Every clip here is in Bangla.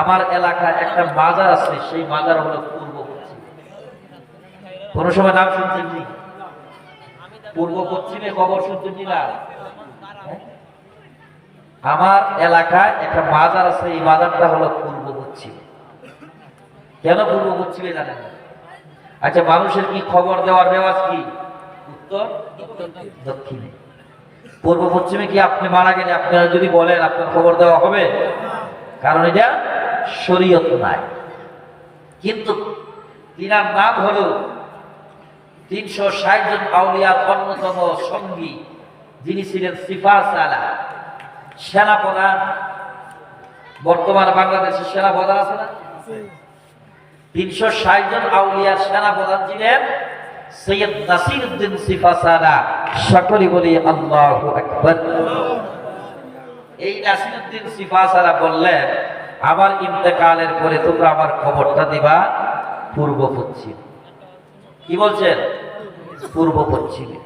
আমার এলাকায় একটা মাজার আছে, সেই মাজার হলো পূর্ব কোন সময় নাম শুনছেন নি? পূর্ব পশ্চিমে খবর শুনছেন নি না? হ্যাঁ? আমার এলাকায় একটা মাজার আছে, এই মাজারটা হলো পূর্ব পশ্চিম। কেন পূর্ব পশ্চিমে জানেন আচ্ছা মানুষের কি খবর দেওয়ার রেওয়াজ কি? উত্তর দক্ষিণে। পূর্ব পশ্চিমে কি আপনি মারা গেলে আপনারা যদি বলেন আপনার খবর দেওয়া হবে? কারণ এটা শরীয়ত নাই কিন্তু তিনার নাম হলো তিনশো ষাট জন আউলিয়ার অন্যতম সঙ্গী, যিনি ছিলেন সিফার সালা সেনাপ্রধান। বর্তমান বাংলাদেশের সেনাপ্রধান আছে না? তিনশো ষাট জন আউলিয়ার সেনাপ্রধান ছিলেন সৈয়দ নাসির উদ্দিন সিফাসারা সকলে বলি, আল্লাহ আকবর। এই নাসির উদ্দিন সিফাসারা বললেন, আমার ইন্তেকালের পরে তোমরা আমার খবরটা দিবা পূর্ব পশ্চিম কি বলছেন? পূর্ব পশ্চিমে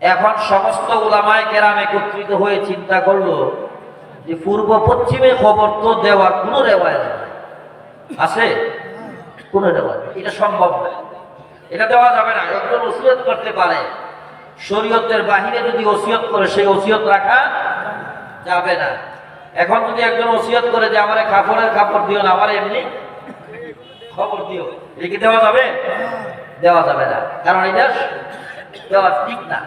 এখন সমস্ত উলামায় কেরাম একত্রিত হয়ে চিন্তা করল যে পূর্ব পশ্চিমে খবর তো দেওয়ার কোনো রেওয়াজ নাই। আছে? কোন রেওয়াজ এটা সম্ভব না। এটা দেওয়া যাবে না। একজন ওসিয়ত করতে পারে। শরীয়তের বাহিরে যদি ওসিয়ত করে, সেই ওসিয়ত রাখা যাবে না। এখন যদি একজন ওসিয়ত করে যে আমার কাপড়ের কাপড় দিও না, আমার এমনি খবর দিও। কি দেওয়া যাবে? দেওয়া যাবে না। কারণ এটা দেওয়া ঠিক না।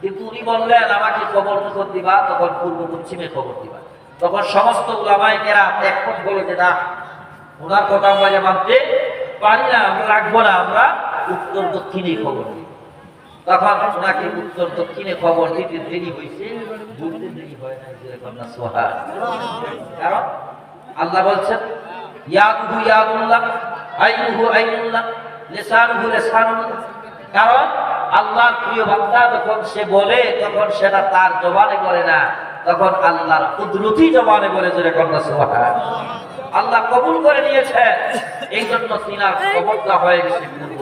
কিন্তু উনি বললেন, আমাকে খবর যখন দিবা, তখন পূর্ব পশ্চিমে খবর দিবা। তখন সমস্ত উলামাই কেরা একমত বলে যে না, ওনার কথা আমরা মানতে পারি না রাখব না, আমরা উত্তর দক্ষিণে খবর দিই। তখন ওনাকে উত্তর দক্ষিণে খবর দিতে দেরি হয়েছে দেরি হয় না সোহা কারণ আল্লাহ বলছেন, ইয়াদুহু ইয়াদুল্লাহ, আইনুহু আইনুল্লাহ, লিসানুহু কারণ আল্লাহর প্রিয় বান্দা যখন সে বলে, তখন সেটা তার জবানে বলে না, তখন আল্লাহর কুদরতি জবানে বলে, যেরকম না সোহা আল্লাহ কবুল করে নিয়েছে এই জন্য তিনার খবরটা হয়ে গেছে পূর্ব।